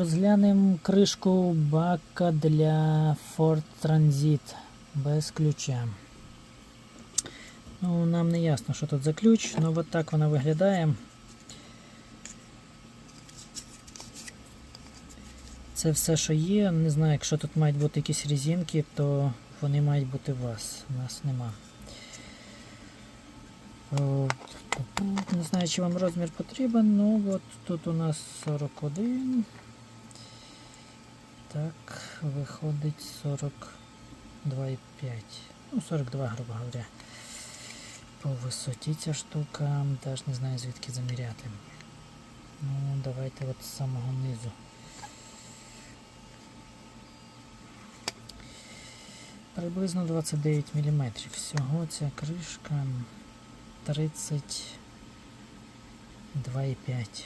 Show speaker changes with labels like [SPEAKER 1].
[SPEAKER 1] Розглянемо кришку бака для Ford Transit без ключа. Ну, нам не ясно, що тут за ключ, але от так вона виглядає. Це все, що є. Не знаю, якщо тут мають бути якісь резинки, то вони мають бути у вас. У нас нема. Не знаю, чи вам розмір потрібен, ну от тут у нас 41. Так, виходить 42,5. Ну, 42, грубо говоря. По висоті ця штука, теж не знаю звідки заміряти. Ну, давайте от з самого низу. Приблизно 29 мм. Всього ця кришка 32,5.